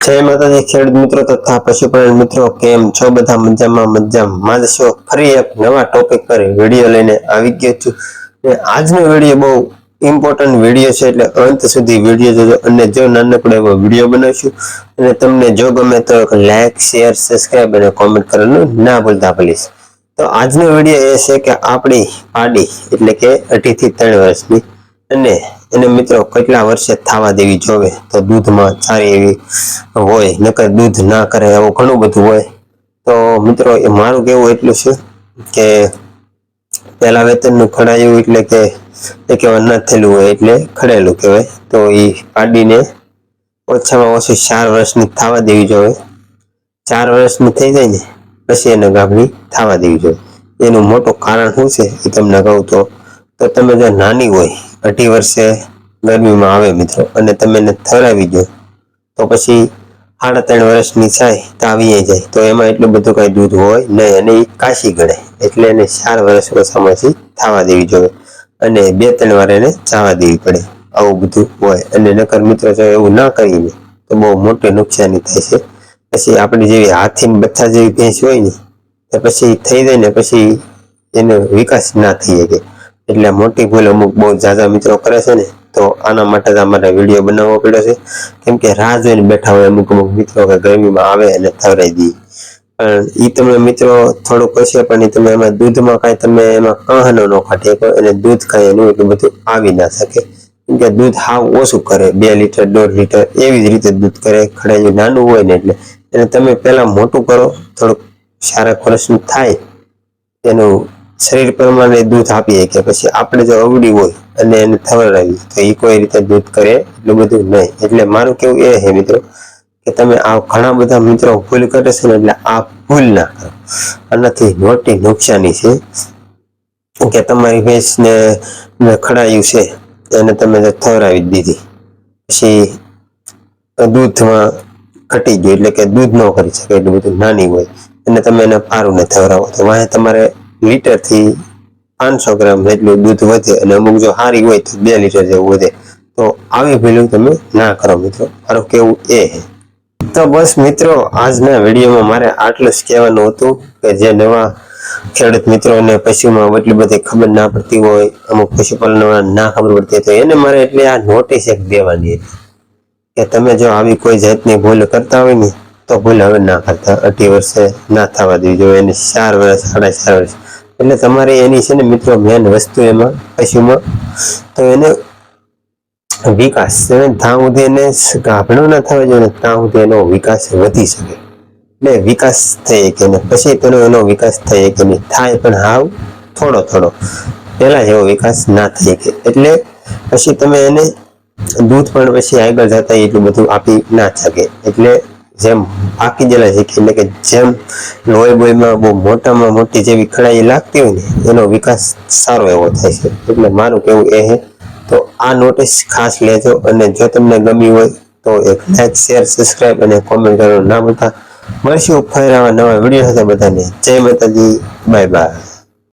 જય માતાજી ખેડૂત મિત્રો તથા પશુપાલન મિત્રો, કેમ છો? બધા મજામાં મજામાં. જ છો ફરી એક નવા ટોપિક પર વીડિયો લઈને આવી ગયો છું. ને આજનો વીડિયો બહુ ઇમ્પોર્ટન્ટ વીડિયો છે, એટલે અંત સુધી વીડિયો જોજો અને જો નાનકડો એવો વીડિયો બનાવશું, અને તમને જો ગમે તો લાઈક શેર સબસ્ક્રાઇબ અને કોમેન્ટ કરવાનું ના ભૂલતા પ્લીઝ તો આજનો વીડિયો એ છે કે આપણી પાડી, એટલે કે અઢીથી ત્રણ વર્ષની, અને એને મિત્રો કેટલા વર્ષે થવા દેવી જોવે તો દૂધમાં સારી એવી હોય, નકર દૂધ ના કરે એવું ઘણું બધું હોય. તો મિત્રો એ મારું કેવું એટલું છે કે પહેલાં વેતનનું ખડાયું એટલે કે એ કહેવાય ન થયેલું હોય એટલે ખડેલું કહેવાય. તો એ પાડીને ઓછામાં ઓછી ચાર વર્ષની થવા દેવી જોઈએ ચાર વર્ષની થઈ જાય ને પછી એને ગાભણી થવા દેવી જોઈએ એનું મોટું કારણ શું છે એ તમને કહું તો તો તમે જો નાની હોય અઢી વર્ષે ગરમીમાં આવે મિત્રો. અને તમે એને થરાવી દો. તો પછી સાડા ત્રણ વર્ષની થાય તો આવી જાય. તો એમાં એટલું બધું કાંઈ દૂધ હોય નહીં. અને એ કાશી ગળે. એટલે એને ચાર વર્ષ ઓછામાંથી થવા દેવી જોઈએ. અને બે ત્રણ વાર એને ચાવા દેવી પડે. આવું બધું હોય. અને નકર મિત્રો જો એવું ના કરીને તો બહુ મોટી નુકસાની થાય છે. પછી આપણી જેવી હાથી બચ્ચા જેવી ભેંસ હોય ને, તો પછી થઈ જાય ને પછી એનો વિકાસ ના થઈ શકે. એટલે મોટી ભૂલ અમુક બહુ ઝાઝા મિત્રો કરે છે ને, તો આના માટે જ અમારે વીડિયો બનાવવો પડ્યો છે. કેમ કે રાહ જોઈને બેઠા હોય અમુક અમુક મિત્રો કે ગરમીમાં આવે અને થવરાઈ દઈએ. પણ એ તમે મિત્રો થોડુંક હશે, પણ એ તમે એમાં દૂધમાં કાંઈ તમે એમાં કહનો ન ખાટી શકો અને દૂધ કાંઈ એનું એટલું બધું આવી ના શકે. કે દૂધ હાવ ઓછું કરે, બે લીટર, દોઢ લીટર, એવી જ રીતે દૂધ કરે ખડાયું નાનું હોય ને એટલે. એને તમે પહેલાં મોટું કરો, થોડુંક સારા વર્ષનું થાય, એનું શરીર પ્રમાણે દૂધ આપીએ કે પછી આપણે જો અવડી હોય અને એને થવડાવી તો એ કોઈ રીતે દૂધ કરે એટલું બધું નહીં. એટલે મારું કેવું એ છે મિત્રો કે તમે આ ઘણા બધા મિત્રો ભૂલ કરે છે ને એટલે આ ભૂલ ના કરો. આનાથી મોટી નુકસાની છે કે તમારી ભેંસને ખડાયું છે, એને તમે જો થવડાવી દીધી. પછી દૂધમાં ઘટી ગયું, એટલે કે દૂધ ન કરી શકે એટલું બધું નાની હોય, અને તમે એને પારું ને થવરાવો તો વાંહે તમારે લીટરથી પાંચસો ગ્રામ જેટલું દૂધ વધે અને અમુક જો સારી હોય તો બે લીટર જેવું વધે. તો આવી ભૂલું તમે ના કરો મિત્રો. મારું કેવું એ છે તો બસ મિત્રો, આજના વિડીયોમાં મારે આટલું જ કહેવાનું હતું કે જે નવા ખેડૂત મિત્રોને પશુમાં એટલી બધી ખબર ના પડતી હોય, અમુક પશુપાલન ના ખબર પડતી હોય, તો એને મારે એટલે આ નોટિસ એક દેવાની હતી કે તમે જો આવી કોઈ જાતની ભૂલ કરતા હોય ને તો ભૂલ હવે ના કરતા અઢી વર્ષે ના થવા દેવી જોઈએ, એને ચાર વર્ષ, સાડા ચાર વર્ષ. એટલે તમારે એની છે ને મિત્રો મેન વસ્તુ એમાં, પશુમાં, તો એને વિકાસ ત્યાં સુધી એને ગાભણો ના થવા જોઈએ ત્યાં સુધી એનો વિકાસ વધી શકે. એટલે વિકાસ થઈ કે ને પછી તેનો એનો વિકાસ થઈ કે નહીં, થાય પણ હાવ થોડો થોડો. પહેલા જેવો વિકાસ ના થઈ શકે એટલે પછી તમે એને દૂધ પણ પછી આગળ જતા એટલું બધું આપી ના શકે. એટલે જેમ પાકી ગયેલા છે એટલે કે જેમ લોહી બોયમાં બહુ મોટામાં મોટી જેવી ખડાઈ લાગતી હોય ને, એનો વિકાસ સારો એવો થાય છે. એટલે મારું કેવું એ છે, તો આ નોટિસ ખાસ લેજો અને જો તમને ગમી હોય, તો એક લાઈક શેર સબસ્ક્રાઈબ અને કોમેન્ટ કરવાનું ના ભૂલતા. મળશું ફરી આવા નવા વીડિયો સાથે બધાને. જય માતાજી. Bye bye